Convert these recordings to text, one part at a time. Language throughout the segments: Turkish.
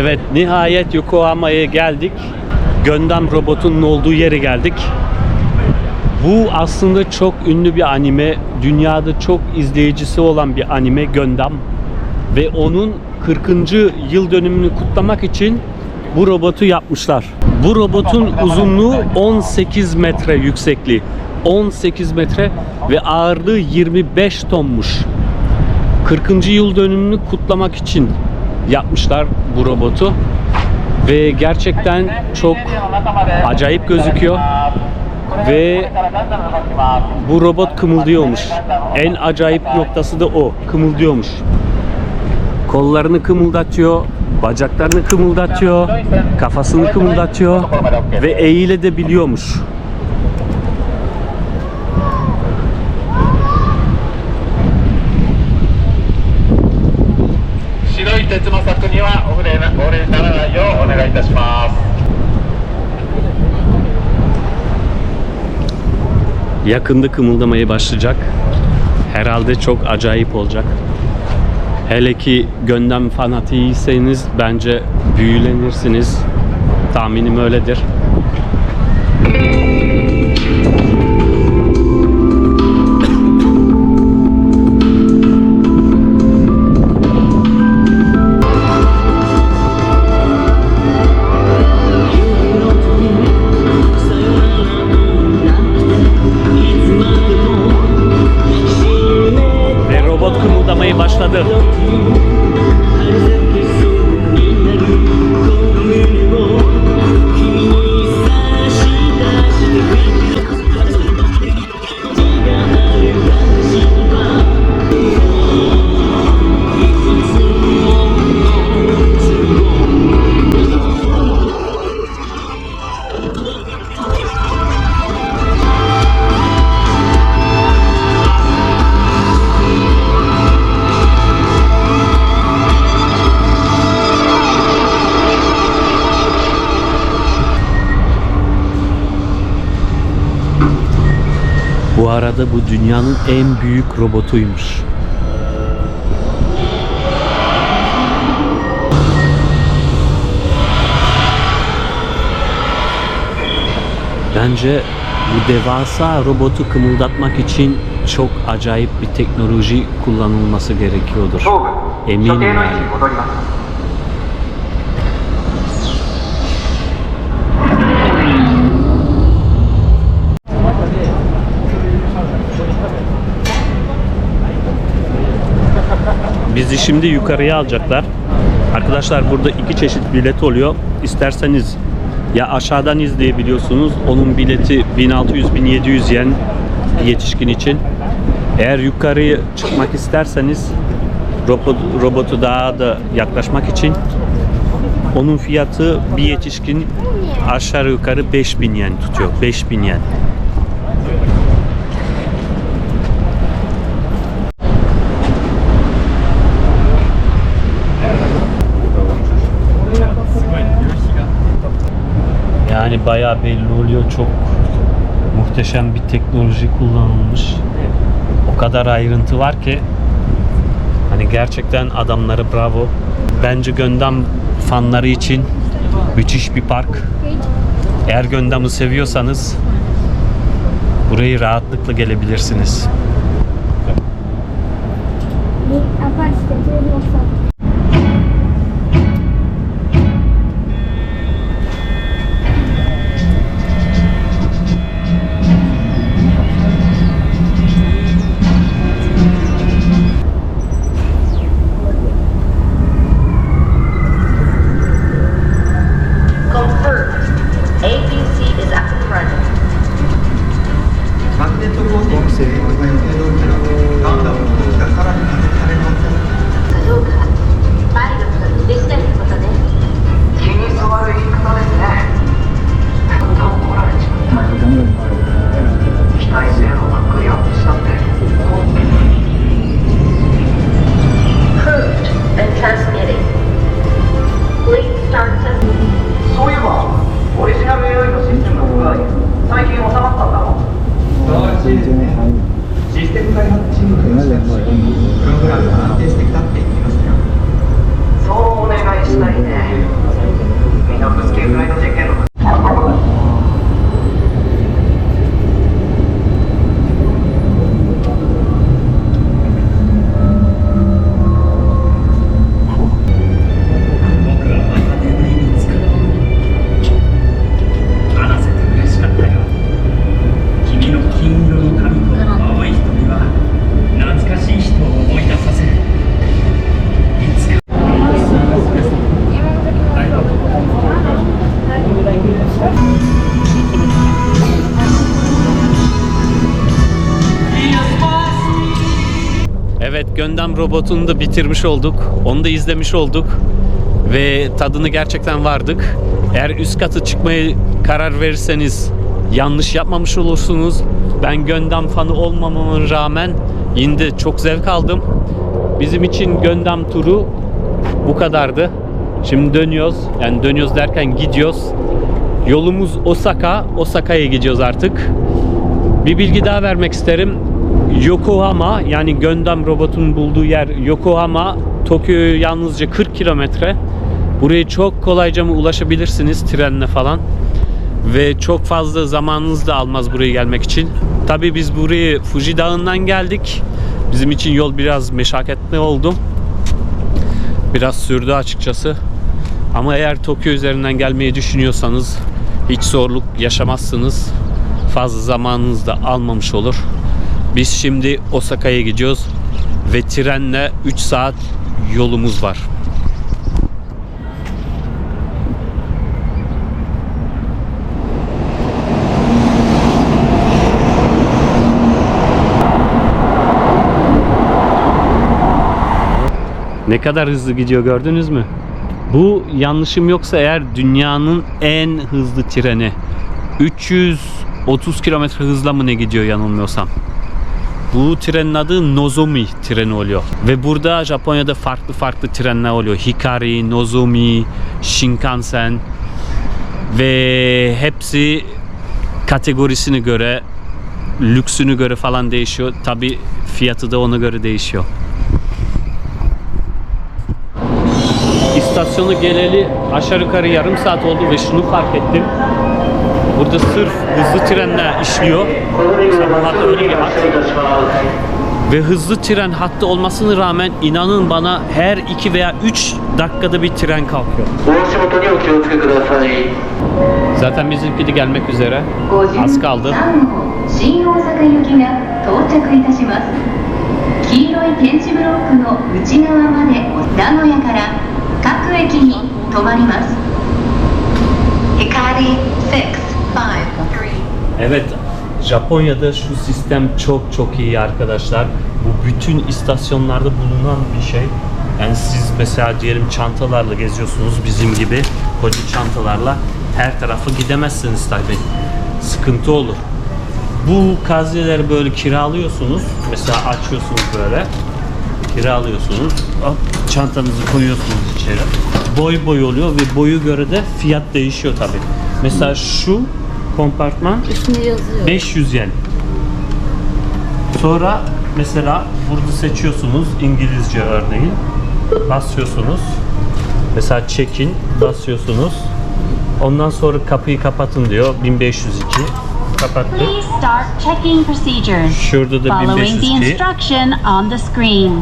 Evet nihayet Yokohama'ya geldik. Gundam robotunun olduğu yere geldik. Bu aslında çok ünlü bir anime. Dünyada çok izleyicisi olan bir anime Gundam. Ve onun 40. yıl dönümünü kutlamak için bu robotu yapmışlar. Bu robotun uzunluğu 18 metre yüksekliği. 18 metre ve ağırlığı 25 tonmuş. 40. yıl dönümünü kutlamak için yapmışlar bu robotu. Ve gerçekten çok acayip gözüküyor. Ve bu robot kımıldıyormuş. En acayip noktası da o. Kımıldıyormuş. Kollarını kımıldatıyor, bacaklarını kımıldatıyor, kafasını kımıldatıyor ve eğile de biliyormuş. 白い鉄の柵にはお触れなお触れにならないようお願いいたします Yakında kımıldamaya başlayacak. Herhalde çok acayip olacak. Hele ki Gundam fanatiğiyseniz bence büyülenirsiniz. Tahminim öyledir. Bu arada bu dünyanın en büyük robotuymuş. Bence bu devasa robotu kımıldatmak için çok acayip bir teknoloji kullanılması gerekiyordur. Eminim yani. Bizi şimdi yukarıya alacaklar. Arkadaşlar burada iki çeşit bilet oluyor. İsterseniz ya aşağıdan izleyebiliyorsunuz. Onun bileti 1600-1700 yen yetişkin için. Eğer yukarıya çıkmak isterseniz robot, robotu daha da yaklaşmak için onun fiyatı bir yetişkin aşağı yukarı 5000 yen tutuyor. 5000 yen. Yani bayağı belli oluyor. Çok muhteşem bir teknoloji kullanılmış. O kadar ayrıntı var ki hani gerçekten adamları bravo. Bence Gundam fanları için müthiş bir park. Eğer Gundam'ı seviyorsanız burayı rahatlıkla gelebilirsiniz. にア Göndam robotunu da bitirmiş olduk. Onu da izlemiş olduk. Ve tadını gerçekten vardık. Eğer üst katı çıkmaya karar verirseniz yanlış yapmamış olursunuz. Ben Göndam fanı olmamama rağmen yine de çok zevk aldım. Bizim için Göndam turu bu kadardı. Şimdi dönüyoruz. Yani dönüyoruz derken gidiyoruz. Yolumuz Osaka. Osaka'ya gidiyoruz artık. Bir bilgi daha vermek isterim. Yokohama yani Göndam robotun bulduğu yer Yokohama Tokyo'ya yalnızca 40 kilometre. Buraya çok kolayca mı ulaşabilirsiniz trenle falan. Ve çok fazla zamanınız da almaz buraya gelmek için. Tabii biz buraya Fuji Dağı'ndan geldik. Bizim için yol biraz meşakkatli oldu. Biraz sürdü açıkçası. Ama eğer Tokyo üzerinden gelmeyi düşünüyorsanız hiç zorluk yaşamazsınız. Fazla zamanınız da almamış olur. Biz şimdi Osaka'ya gidiyoruz ve trenle 3 saat yolumuz var. Ne kadar hızlı gidiyor gördünüz mü? Bu yanlışım yoksa eğer dünyanın en hızlı treni 330 kilometre hızla mı ne gidiyor yanılmıyorsam. Bu trenin adı Nozomi treni oluyor. Ve burada Japonya'da farklı farklı trenler oluyor. Hikari, Nozomi, Shinkansen ve hepsi kategorisine göre, lüksünü göre falan değişiyor. Tabi fiyatı da ona göre değişiyor. İstasyonu geleli aşağı yukarı yarım saat oldu ve şunu fark ettim. Burada sırf hızlı trenler işliyor. Mesela bu hat öyle bir hat. Ve hızlı tren hattı olmasına rağmen inanın bana her 2 veya 3 dakikada bir tren kalkıyor. お足元にお気をつけください Zaten bizimki de gelmek üzere. Az kaldı. 53号新大阪行きが到着いたします黄色い点字ブロックの内側まで名古屋から各駅に停まります Hikari 653 Evet, Japonya'da şu sistem çok çok iyi arkadaşlar. Bu bütün istasyonlarda bulunan bir şey. Yani siz mesela diyelim çantalarla geziyorsunuz bizim gibi koca çantalarla her tarafa gidemezsiniz tabii. Sıkıntı olur. Bu kaziyeleri böyle kiralıyorsunuz. Mesela açıyorsunuz böyle. Kiralıyorsunuz. Hop, çantanızı koyuyorsunuz içeri. Boy boy oluyor ve boyu göre de fiyat değişiyor tabii. Mesela şu kompartman 500 yen. Sonra mesela burada seçiyorsunuz İngilizce örneğin. Basıyorsunuz. Mesela check-in basıyorsunuz. Ondan sonra kapıyı kapatın diyor. 1502. Kapattık. Please start checking procedures. Şurada da Following the 1502. instruction on the screen.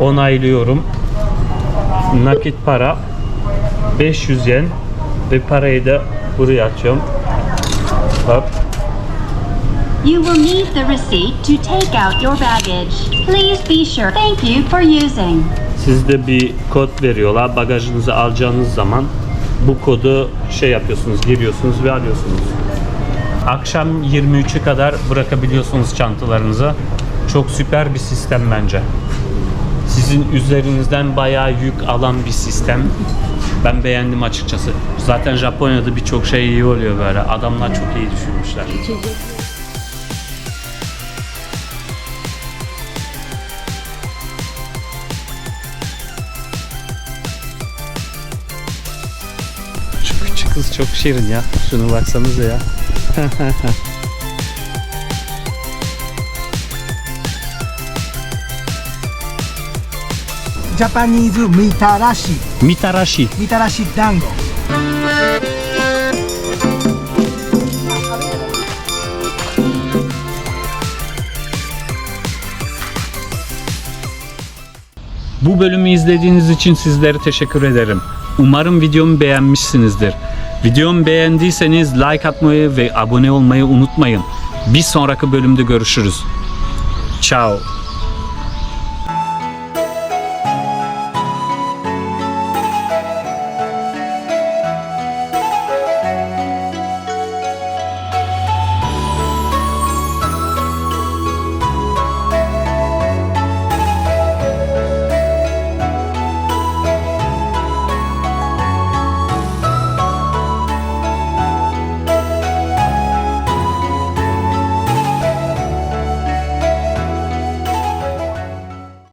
Onaylıyorum. Nakit para 500 yen ve parayı da buraya atıyorum. Hop. You will need the receipt to take out your baggage. Please be sure. Thank you for using. Sizde bir kod veriyorlar. Bagajınızı alacağınız zaman bu kodu şey yapıyorsunuz, giriyorsunuz ve alıyorsunuz. Akşam 23'e kadar bırakabiliyorsunuz çantalarınızı. Çok süper bir sistem bence. Sizin üzerinizden bayağı yük alan bir sistem. Ben beğendim açıkçası. Zaten Japonya'da birçok şey iyi oluyor böyle. Adamlar çok iyi düşünmüşler. Şu küçük kız çok şirin ya. Şunu baksanıza ya. ジャパニーズみたらし Mitarashi. みたらし団子 Bu bölümü izlediğiniz için sizlere teşekkür ederim. Umarım videomu beğenmişsinizdir. Videomu beğendiyseniz like atmayı ve abone olmayı unutmayın. Bir sonraki bölümde görüşürüz. Ciao.